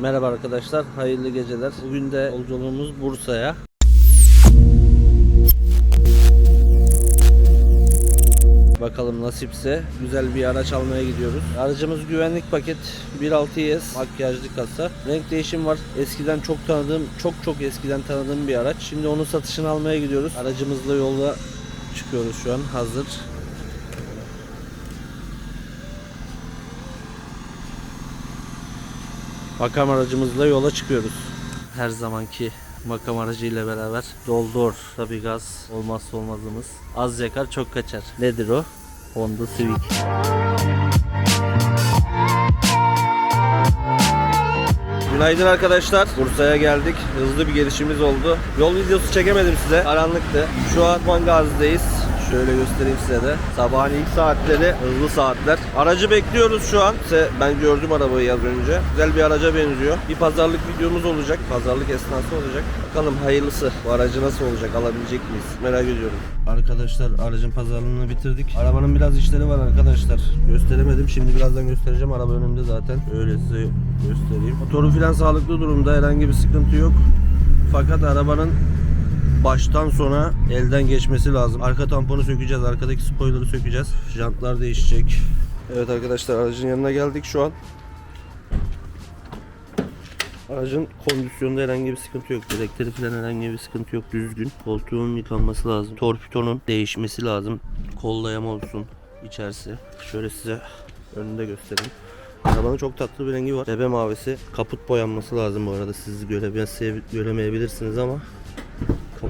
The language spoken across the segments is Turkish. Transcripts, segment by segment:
Merhaba arkadaşlar, hayırlı geceler. Bugün de yolculuğumuz Bursa'ya. Bakalım nasipse güzel bir araç almaya gidiyoruz. Aracımız güvenlik paket 1.6 makyajlı kasa. Renk değişim var. Eskiden çok tanıdığım, çok çok eskiden tanıdığım bir araç. Şimdi onun satışını almaya gidiyoruz. Aracımızla yola çıkıyoruz şu an hazır. Makam aracımızla yola çıkıyoruz. Her zamanki makam aracıyla beraber doldur tabi gaz olmazsa olmazımız. Az yakar çok kaçar. Nedir o? Honda Civic. Günaydın arkadaşlar. Bursa'ya geldik. Hızlı bir gelişimiz oldu. Yol videosu çekemedim size. Karanlıktı. Şu an Mangazi'deyiz. Şöyle göstereyim size de. Sabahın ilk saatleri, hızlı saatler. Aracı bekliyoruz şu an. İşte ben gördüm arabayı az önce. Güzel bir araca benziyor. Bir pazarlık videomuz olacak. Pazarlık esnası olacak. Bakalım hayırlısı. Bu aracı nasıl olacak? Alabilecek miyiz? Merak ediyorum. Arkadaşlar aracın pazarlığını bitirdik. Arabanın biraz işleri var arkadaşlar. Gösteremedim. Şimdi birazdan göstereceğim. Araba önümde zaten. Öyle size göstereyim. Motoru filan sağlıklı durumda. Herhangi bir sıkıntı yok. Fakat arabanın baştan sona elden geçmesi lazım. Arka tamponu sökeceğiz. Arkadaki spoiler'ı sökeceğiz. Jantlar değişecek. Evet arkadaşlar aracın yanına geldik şu an. Aracın kondisyonunda herhangi bir sıkıntı yok. Direkleri falan herhangi bir sıkıntı yok. Düzgün. Koltuğun yıkanması lazım. Torpitonun değişmesi lazım. Kol dayama olsun içerisi. Şöyle size önünde göstereyim. Arabanın çok tatlı bir rengi var. Bebe mavisi. Kaput boyanması lazım bu arada. Siz göremeyebilirsiniz ama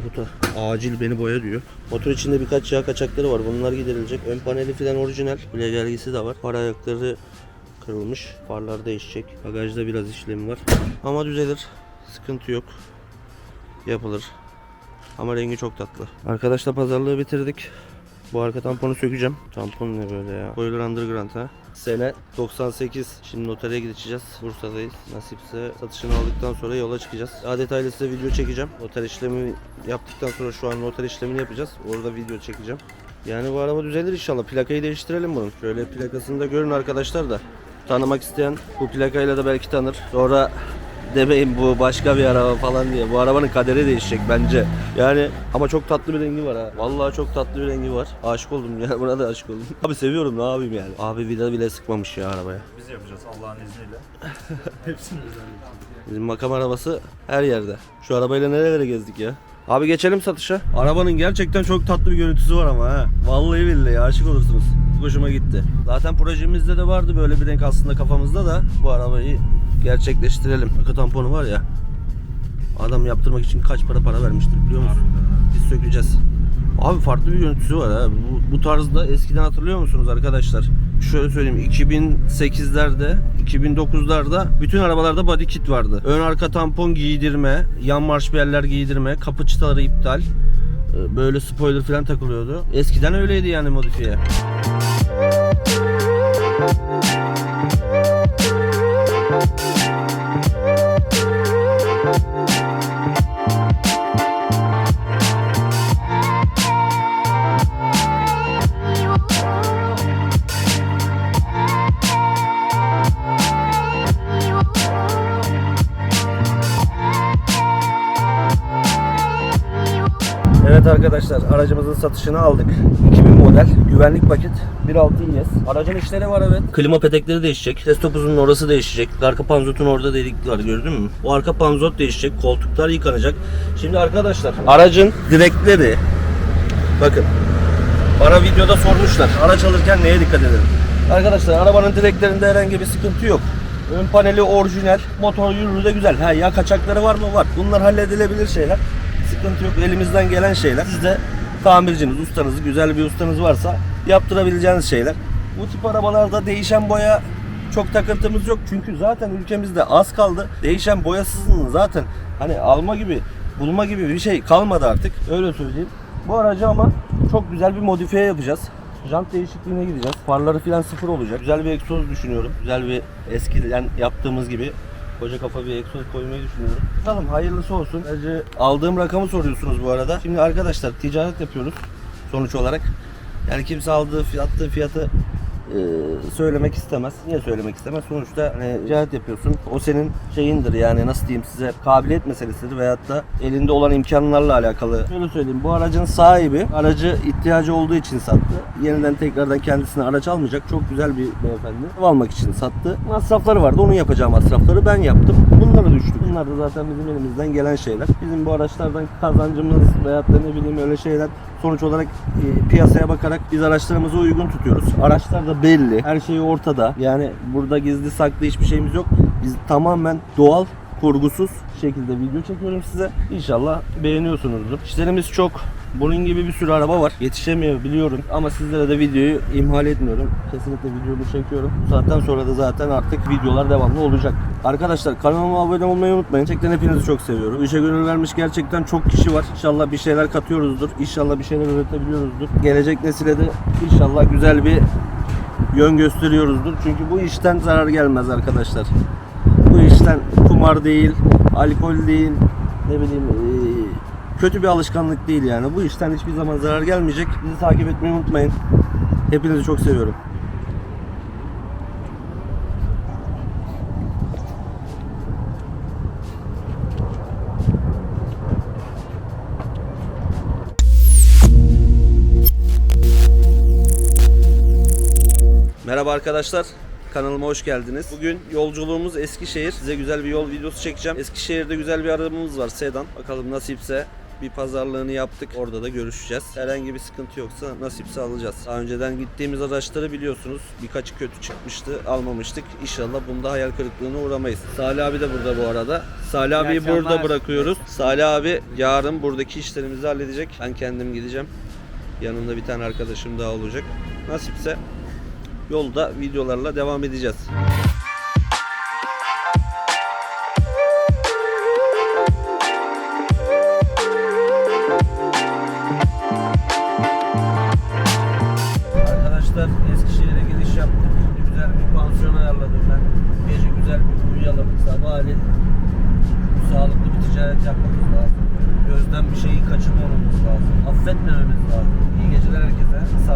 kaputa acil beni boya diyor. Motor içinde birkaç yağ kaçakları var. Bunlar giderilecek. Ön paneli falan orijinal. Bile gelgisi de var. Far ayakları kırılmış. Farlar değişecek. Bagajda biraz işlemi var. Ama düzelir. Sıkıntı yok. Yapılır. Ama rengi çok tatlı. Arkadaşlar pazarlığı bitirdik. Bu arka tamponu sökeceğim. Tampon ne böyle ya? Boiler Underground ha. Sene 98. Şimdi notere gideceğiz. Bursa'dayız. Nasipse satışını aldıktan sonra yola çıkacağız. Daha detaylı size video çekeceğim. Noter işlemi yaptıktan sonra şu an noter işlemini yapacağız. Orada video çekeceğim. Yani bu araba düzelir inşallah. Plakayı değiştirelim bunun. Şöyle plakasını da görün arkadaşlar da. Tanımak isteyen bu plakayla da belki tanır. Sonra demeyin bu başka bir araba falan diye. Bu arabanın kaderi değişecek bence. Yani ama çok tatlı bir rengi var ha. Vallahi çok tatlı bir rengi var. Aşık oldum ya. Buna da aşık oldum. Abi seviyorum ne yapayım yani. Abi vida bile sıkmamış ya arabaya. Biz yapacağız Allah'ın izniyle. Hepsini özel Bizim makam arabası her yerde. Şu arabayla nerelere gezdik ya? Abi geçelim satışa. Arabanın gerçekten çok tatlı bir görüntüsü var ama ha. Vallahi billahi aşık olursunuz. Hoşuma gitti. Zaten projemizde de vardı böyle bir renk aslında kafamızda da bu arabayı gerçekleştirelim. Arka tamponu var ya. Adam yaptırmak için kaç para para vermiştir biliyor musun? Biz sökeceğiz. Abi farklı bir görüntüsü var ha. Bu, bu tarzda eskiden hatırlıyor musunuz arkadaşlar? Şöyle söyleyeyim 2008'lerde, 2009'larda bütün arabalarda body kit vardı. Ön arka tampon giydirme, yan marşpiyeller giydirme, kapı çıtaları iptal. Ee, Böyle spoiler falan takılıyordu. Eskiden öyleydi yani modifiye. Evet arkadaşlar aracımızın satışını aldık. 2000 model güvenlik paket 1.6 IS. Aracın işleri var evet. Klima petekleri değişecek. Ses topuzunun orası değişecek. Arka panzotun orada deliklik var gördün mü? O arka panzot değişecek. Koltuklar yıkanacak. Şimdi arkadaşlar aracın direkleri bakın bana videoda sormuşlar. Araç alırken neye dikkat edelim? Arkadaşlar arabanın direklerinde herhangi bir sıkıntı yok. Ön paneli orijinal, motor yürürü de güzel. Ha ya kaçakları var mı? Var. Bunlar halledilebilir şeyler. Sıkıntı yok. Elimizden gelen şeyler. Siz de tamirciniz, ustanız, güzel bir ustanız varsa yaptırabileceğiniz şeyler. Bu tip arabalarda değişen boya çok takıntımız yok. Çünkü zaten ülkemizde az kaldı. Değişen boyasızlığın zaten hani alma gibi, bulma gibi bir şey kalmadı artık. Öyle söyleyeyim. Bu aracı ama çok güzel bir modifiye yapacağız. Jant değişikliğine gideceğiz. Farları filan sıfır olacak. Güzel bir egzoz düşünüyorum. Güzel bir eskiden yaptığımız gibi koca kafa bir egzoz koymayı düşünüyorum. Bakalım hayırlısı olsun. Aracı aldığım rakamı soruyorsunuz bu arada. Şimdi arkadaşlar ticaret yapıyoruz sonuç olarak. Yani kimse aldığı fiyatı fiyatı söylemek istemez. Niye söylemek istemez? Sonuçta hani ticaret yapıyorsun. O senin şeyindir yani nasıl diyeyim size kabiliyet meselesidir veyahut da elinde olan imkanlarla alakalı. Şöyle söyleyeyim bu aracın sahibi aracı ihtiyacı olduğu için sattı. Yeniden tekrardan kendisine araç almayacak. Çok güzel bir beyefendi. Almak için sattı. Masrafları vardı. Onun yapacağı masrafları ben yaptım. Bunlara düştük. Bunlar da zaten bizim elimizden gelen şeyler. Bizim bu araçlardan kazancımız veyahut da ne bileyim öyle şeyler sonuç olarak e, piyasaya bakarak biz araçlarımızı uygun tutuyoruz. Araçlar da belli. Her şey ortada. Yani burada gizli saklı hiçbir şeyimiz yok. Biz tamamen doğal kurgusuz şekilde video çekiyorum size. İnşallah beğeniyorsunuzdur. İşlerimiz çok. Bunun gibi bir sürü araba var. Yetişemiyor biliyorum ama sizlere de videoyu imhal etmiyorum. Kesinlikle videomu çekiyorum. Bu saatten sonra da zaten artık videolar devamlı olacak. Arkadaşlar kanalıma abone olmayı unutmayın. Gerçekten hepinizi çok seviyorum. İşe gönül vermiş gerçekten çok kişi var. İnşallah bir şeyler katıyoruzdur. İnşallah bir şeyler üretebiliyoruzdur. Gelecek nesile de inşallah güzel bir yön gösteriyoruzdur. Çünkü bu işten zarar gelmez arkadaşlar. Bu işten kumar değil, alkol değil, ne bileyim kötü bir alışkanlık değil yani. Bu işten hiçbir zaman zarar gelmeyecek. Bizi takip etmeyi unutmayın. Hepinizi çok seviyorum. Merhaba arkadaşlar. Kanalıma hoş geldiniz. Bugün yolculuğumuz Eskişehir. Size güzel bir yol videosu çekeceğim. Eskişehir'de güzel bir arabamız var sedan. Bakalım nasipse bir pazarlığını yaptık. Orada da görüşeceğiz. Herhangi bir sıkıntı yoksa nasipse alacağız. Daha önceden gittiğimiz araçları biliyorsunuz. Birkaçı kötü çıkmıştı. Almamıştık. İnşallah bunda hayal kırıklığına uğramayız. Salih abi de burada bu arada. Salih abiyi burada bırakıyoruz. Salih abi yarın buradaki işlerimizi halledecek. Ben kendim gideceğim. Yanında bir tane arkadaşım daha olacak. Nasipse yolda videolarla devam edeceğiz.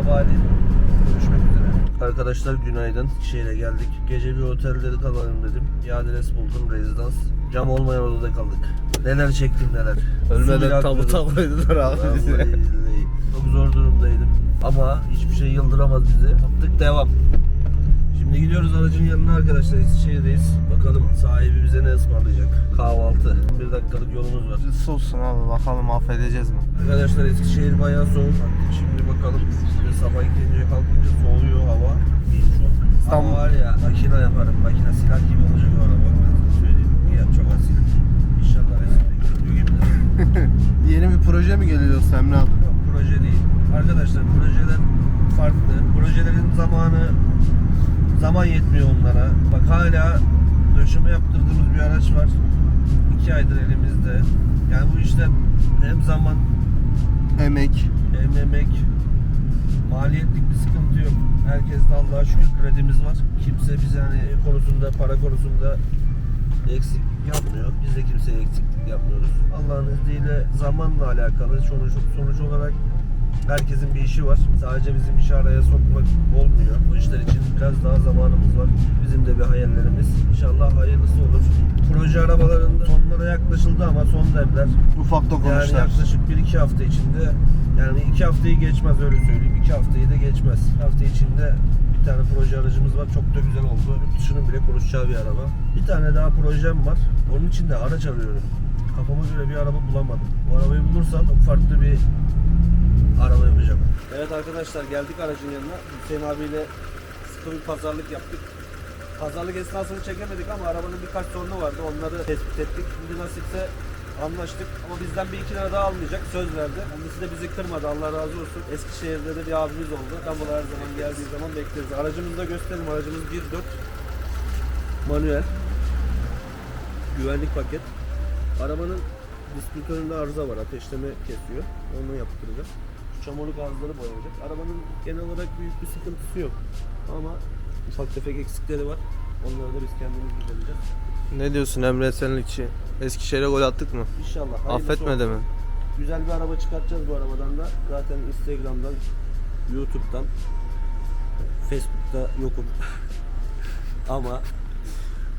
Sabahleyin görüşmek üzere. Arkadaşlar günaydın. Şehre geldik. Gece bir otelde kalalım dedim. Bir adres buldum rezidans. Cam olmayan odada kaldık. Neler çektim neler. Ölmeden tabuta koydular abi Vallahi bizi. billahi. Çok zor durumdaydım. Ama hiçbir şey yıldıramaz bizi. Yaptık devam. Şimdi gidiyoruz aracın yanına arkadaşlar. Eskişehir'deyiz. Bakalım sahibi bize ne ısmarlayacak. Kahvaltı. Bir dakikalık yolumuz var. Sulsun abi bakalım affedeceğiz mi? Arkadaşlar Eskişehir bayağı soğuk. Şimdi bakalım. Şimdi sabah ikinci kalkınca soğuyor hava. İstanbul- Ama var ya makine yaparım. Makine silah gibi olacak o araba. Söyleyeyim. Ya çok asil. İnşallah resimde. Yeni bir proje mi geliyor Semra abi? Yok proje değil. Arkadaşlar projeler farklı. Projelerin zamanı zaman yetmiyor onlara. Bak hala döşeme yaptırdığımız bir araç var. İki aydır elimizde. Yani bu işler hem zaman Emek. hem emek maliyetlik bir sıkıntı yok. Herkeste Allah'a şükür kredimiz var. Kimse bize hani konusunda, para konusunda eksik yapmıyor. Biz de kimseye eksiklik yapmıyoruz. Allah'ın izniyle zamanla alakalı sonuç, sonuç olarak herkesin bir işi var. Sadece bizim işi araya sokmak olmuyor. Bu işler için biraz daha zamanımız var. Bizim de bir hayallerimiz. İnşallah hayırlısı olur. Proje arabalarında sonlara yaklaşıldı ama son demler. Ufak Yani dokunuşlar. yaklaşık 1-2 hafta içinde yani 2 haftayı geçmez öyle söyleyeyim. 2 haftayı da geçmez. Hafta içinde bir tane proje aracımız var. Çok da güzel oldu. Yurt dışının bile konuşacağı bir araba. Bir tane daha projem var. Onun için de araç arıyorum. Kafama göre bir araba bulamadım. Bu arabayı bulursam farklı bir araba yapacağım. Evet arkadaşlar geldik aracın yanına. Hüseyin abiyle sıkı bir pazarlık yaptık. Pazarlık esnasını çekemedik ama arabanın birkaç sorunu vardı. Onları tespit ettik. Şimdi nasipse anlaştık. Ama bizden bir iki lira daha almayacak. Söz verdi. Kendisi de bizi kırmadı. Allah razı olsun. Eskişehir'de de bir abimiz oldu. İstanbul'a her zaman geldiği zaman bekleriz. Aracımızı da gösterelim. Aracımız 1.4 manuel. Güvenlik paket. Arabanın distribütöründe arıza var. Ateşleme kesiyor. Onu yaptıracağız. Şu çamurluk ağızları boyanacak. Arabanın genel olarak büyük bir sıkıntısı yok. Ama ufak tefek eksikleri var. Onları da biz kendimiz gidereceğiz. Ne diyorsun Emre Senlikçi? Eskişehir'e gol attık mı? İnşallah. hayırlısı Affetmedi olsun. mi? Güzel bir araba çıkartacağız bu arabadan da. Zaten Instagram'dan, YouTube'dan, Facebook'ta yokum. Ama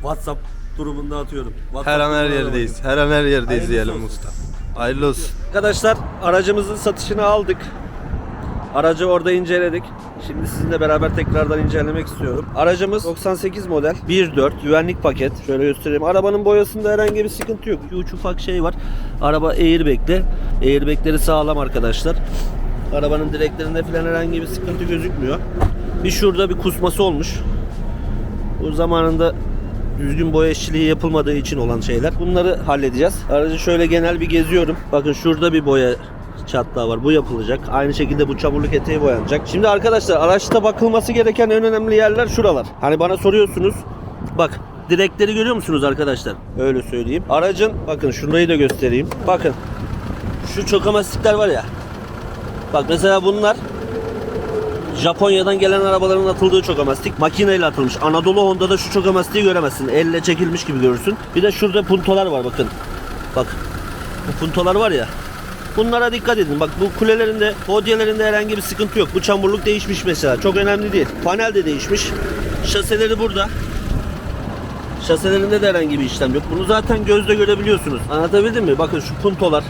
WhatsApp durumunda atıyorum. WhatsApp Her an her durumuna da yerdeyiz. Her an her yerdeyiz Hayırlısı diyelim olsun. usta. Hayırlı olsun. Arkadaşlar aracımızın satışını aldık. Aracı orada inceledik. Şimdi sizinle beraber tekrardan incelemek istiyorum. Aracımız 98 model 1.4 güvenlik paket. Şöyle göstereyim. Arabanın boyasında herhangi bir sıkıntı yok. Bir uç ufak şey var. Araba airbag'li. Airbag'leri sağlam arkadaşlar. Arabanın direklerinde falan herhangi bir sıkıntı gözükmüyor. Bir şurada bir kusması olmuş. Bu zamanında düzgün boya işçiliği yapılmadığı için olan şeyler. Bunları halledeceğiz. Aracı şöyle genel bir geziyorum. Bakın şurada bir boya çatlağı var. Bu yapılacak. Aynı şekilde bu çamurluk eteği boyanacak. Şimdi arkadaşlar araçta bakılması gereken en önemli yerler şuralar. Hani bana soruyorsunuz. Bak direkleri görüyor musunuz arkadaşlar? Öyle söyleyeyim. Aracın bakın şurayı da göstereyim. Bakın şu çokamastikler var ya. Bak mesela bunlar Japonya'dan gelen arabaların atıldığı çokamastik makineyle atılmış. Anadolu Honda'da şu çokamastiği göremezsin. Elle çekilmiş gibi görürsün. Bir de şurada puntolar var bakın. Bak. Bu puntolar var ya. Bunlara dikkat edin. Bak bu kulelerinde, podyelerinde herhangi bir sıkıntı yok. Bu çamurluk değişmiş mesela. Çok önemli değil. Panel de değişmiş. Şaseleri burada. Şaselerinde de herhangi bir işlem yok. Bunu zaten gözle görebiliyorsunuz. Anlatabildim mi? Bakın şu puntolar.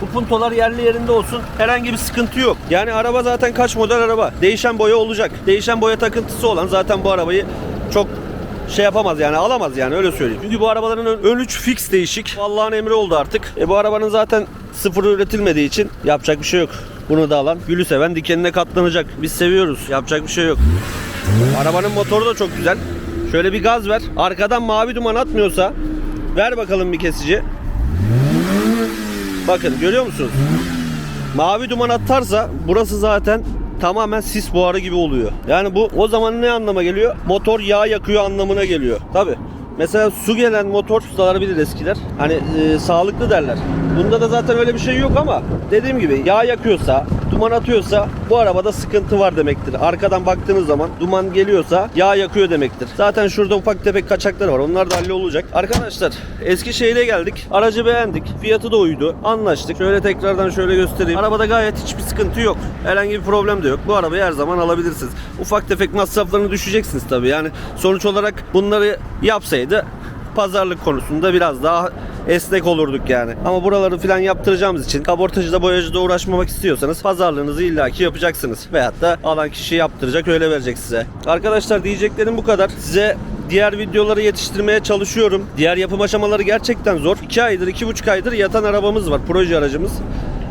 Bu puntolar yerli yerinde olsun. Herhangi bir sıkıntı yok. Yani araba zaten kaç model araba. Değişen boya olacak. Değişen boya takıntısı olan zaten bu arabayı çok şey yapamaz yani alamaz yani öyle söyleyeyim. Çünkü bu arabaların ön, ön üç fix değişik. Allah'ın emri oldu artık. E bu arabanın zaten sıfır üretilmediği için yapacak bir şey yok. Bunu da alan gülü seven dikenine katlanacak. Biz seviyoruz. Yapacak bir şey yok. Arabanın motoru da çok güzel. Şöyle bir gaz ver. Arkadan mavi duman atmıyorsa ver bakalım bir kesici. Bakın görüyor musunuz? Mavi duman atarsa burası zaten tamamen sis buharı gibi oluyor. Yani bu o zaman ne anlama geliyor? Motor yağ yakıyor anlamına geliyor. Tabi. Mesela su gelen motor ustaları bilir eskiler. Hani e, sağlıklı derler. Bunda da zaten öyle bir şey yok ama dediğim gibi yağ yakıyorsa, duman atıyorsa bu arabada sıkıntı var demektir. Arkadan baktığınız zaman duman geliyorsa yağ yakıyor demektir. Zaten şurada ufak tefek kaçakları var. Onlar da hallolacak. Arkadaşlar Eskişehir'e geldik. Aracı beğendik. Fiyatı da uydu. Anlaştık. Şöyle tekrardan şöyle göstereyim. Arabada gayet hiçbir sıkıntı yok. Herhangi bir problem de yok. Bu arabayı her zaman alabilirsiniz. Ufak tefek masraflarını düşeceksiniz tabii. Yani sonuç olarak bunları yapsaydı pazarlık konusunda biraz daha esnek olurduk yani. Ama buraları filan yaptıracağımız için kabortacıda boyacıda uğraşmamak istiyorsanız pazarlığınızı illaki yapacaksınız. Veyahut da alan kişi yaptıracak öyle verecek size. Arkadaşlar diyeceklerim bu kadar. Size diğer videoları yetiştirmeye çalışıyorum. Diğer yapım aşamaları gerçekten zor. 2 aydır, 2,5 aydır yatan arabamız var. Proje aracımız.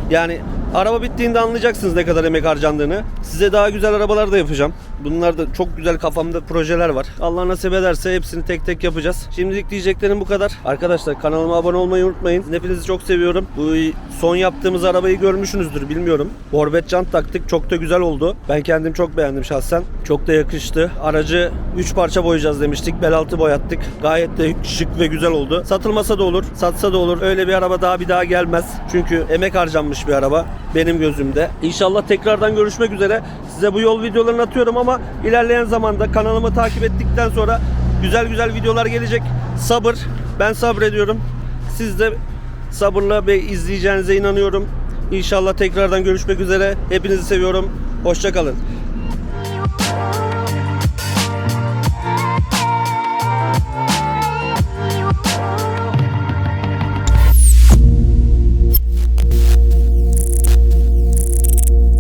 Yani araba bittiğinde anlayacaksınız ne kadar emek harcandığını. Size daha güzel arabalar da yapacağım. Bunlar da çok güzel kafamda projeler var. Allah nasip ederse hepsini tek tek yapacağız. Şimdilik diyeceklerim bu kadar. Arkadaşlar kanalıma abone olmayı unutmayın. Hepinizi çok seviyorum. Bu son yaptığımız arabayı görmüşsünüzdür bilmiyorum. Orbet jant taktık. Çok da güzel oldu. Ben kendim çok beğendim şahsen. Çok da yakıştı. Aracı 3 parça boyayacağız demiştik. Bel altı boyattık. Gayet de şık ve güzel oldu. Satılmasa da olur, satsa da olur. Öyle bir araba daha bir daha gelmez. Çünkü emek harcanmış bir araba benim gözümde. İnşallah tekrardan görüşmek üzere. Size bu yol videolarını atıyorum ama ilerleyen zamanda kanalımı takip ettikten sonra güzel güzel videolar gelecek. Sabır. Ben sabrediyorum. Siz de sabırla ve izleyeceğinize inanıyorum. İnşallah tekrardan görüşmek üzere. Hepinizi seviyorum. Hoşçakalın.